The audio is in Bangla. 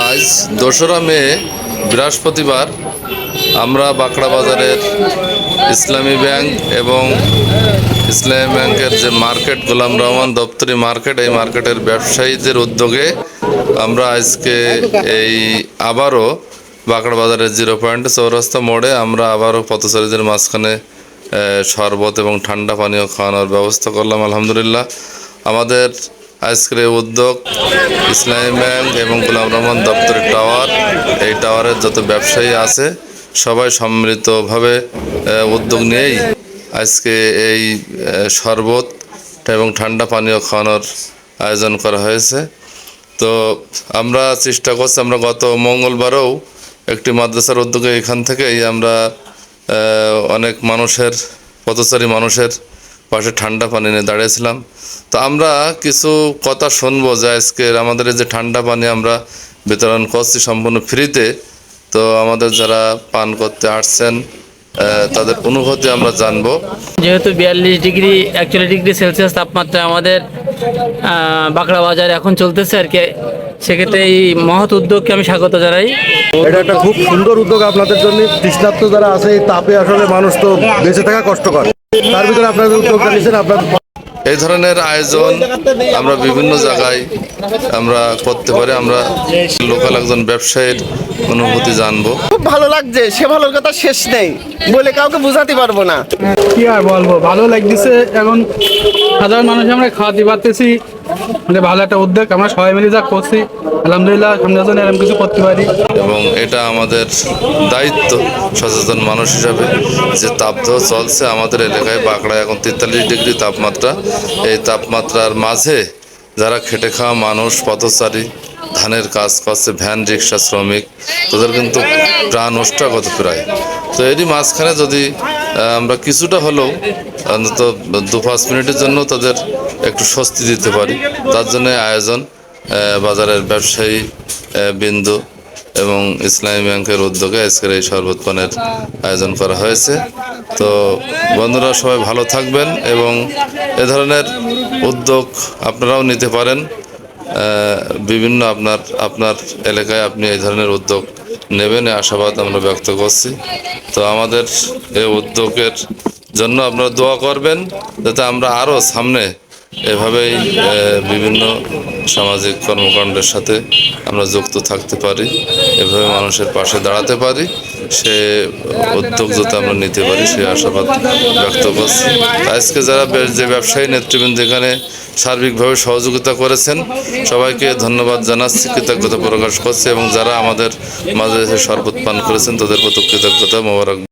আজ দোসরা মে, বৃহস্পতিবার, আমরা বাঁকড়া বাজারের ইসলামী ব্যাংক এবং ইসলামী ব্যাংকের যে মার্কেট, গোলাম রহমান দপ্তরি মার্কেট, এই মার্কেটের ব্যবসায়ীদের উদ্যোগে আমরা আজকে এই আবারও বাঁকড়া বাজারের জিরো পয়েন্ট চৌরাস্তা মোড়ে আমরা আবারও পথচারীদের মাঝখানে শরবত এবং ঠান্ডা পানীয় খাওয়ানোর ব্যবস্থা করলাম, আলহামদুলিল্লাহ। আমাদের এই উদ্যোগ, ইসলামী ব্যাংক এবং গোলাম রহমান দপ্তরের টাওয়ার। এই টাওয়ারের যত ব্যবসায়ী আছে, সবাই সম্মিলিতভাবে উদ্যোগ নিয়েই আজকে এই শরবত এবং ঠান্ডা পানীয় খাওয়ানোর আয়োজন করা হয়েছে। তো আমরা চেষ্টা করছি, আমরা গত মঙ্গলবারেও একটি মাদ্রাসার উদ্যোগে এখান থেকেই আমরা অনেক মানুষের, পথচারী মানুষের পাশে ঠান্ডা পানি নিয়ে দাঁড়িয়েছিলাম। তো আমরা কিছু কথা শুনব যে আজকের আমাদের এই যে ঠান্ডা পানি আমরা বিতরণ করছি সম্পূর্ণ ফ্রিতে। তো আমাদের যারা পান করতে আসছেন তাদের অনুভূতি আমরা জানব। যেহেতু বিয়াল্লিশ ডিগ্রি একচল্লিশ ডিগ্রি সেলসিয়াস তাপমাত্রা আমাদের বাঁকড়া বাজার এখন চলতেছে আর কি। সেক্ষেত্রে এই মহৎ উদ্যোগকে আমি স্বাগত জানাই। এটা একটা খুব সুন্দর উদ্যোগ আপনাদের জন্য। তৃষ্ণার্ত যারা আছে এই তাপে আসলে মানুষ তো বেঁচে থাকা কষ্টকর। তার ভিতরে আপনাদের উদ্যোগটা নিয়েছেন আপনার এই ধরনের আয়োজন আমরা বিভিন্ন জায়গায় আমরা করতে পারি। আমরা লোকাল একজন ব্যবসায়ীর অনুভূতি জানব। খুব ভালো লাগছে সে ভালোর কথা শেষ নেই। বলে কাউকে বোঝাতে পারব না। কি আর বলব? ভালো লাগতেছে এখন সাধারণ মানুষ আমরা খাওয়াতে পারতেছি। মানে ভালো একটা উদ্যোগ। আমরা সবাই মিলে যা করছি, আলহামদুলিল্লাহ সামনে যেন এরকম কিছু করতে পারি। এবং এটা আমাদের দায়িত্ব সচেতন মানুষ হিসাবে যে তাপদাহ চলছে আমাদের এলাকায় বাঁকড়ায় এখন তেতাল্লিশ ডিগ্রি তাপমাত্রা। এই তাপমাত্রার মাঝে যারা খেটে খাওয়া মানুষ, পথচারী, ধানের কাজ করছে, ভ্যান, রিক্সা, শ্রমিক, তাদের কিন্তু প্রাণ ওষ্ঠাগত প্রায়। তো এরই মাঝখানে যদি আমরা কিছুটা হলেও অন্তত দু পাঁচ মিনিটের জন্য তাদের একটু স্বস্তি দিতে পারি। তার জন্য আয়োজন বাজারের ব্যবসায়ী বিন্দু এবং ইসলামী ব্যাংকের উদ্যোগে আজকের এই শরবত আয়োজন করা হয়েছে। তো বন্ধুরা, সবাই ভালো থাকবেন এবং এ ধরনের উদ্যোগ আপনারাও নিতে পারেন। বিভিন্ন আপনার আপনার এলাকায় আপনি এই ধরনের উদ্যোগ নেবেন আশাবাদ আমরা ব্যক্ত করছি। তো আমাদের এই উদ্যোগের জন্য আপনারা দোয়া করবেন, যাতে আমরা আরও সামনে এভাবেই বিভিন্ন সামাজিক কর্মকাণ্ডের সাথে আমরা যুক্ত থাকতে পারি, এভাবে মানুষের পাশে দাঁড়াতে পারি। সে উদ্যোগ যাতে আমরা নিতে পারি সেই আশাবাদ ব্যক্ত করছি। আজকে যারা যে ব্যবসায়ী নেতৃবৃন্দ এখানে সার্বিকভাবে সহযোগিতা করেছেন। সবাইকে ধন্যবাদ জানাচ্ছি, কৃতজ্ঞতা প্রকাশ করছি এবং যারা আমাদের মাঝে এসে শরবত পান করেছেন, তাদের প্রতি কৃতজ্ঞতা মোবারক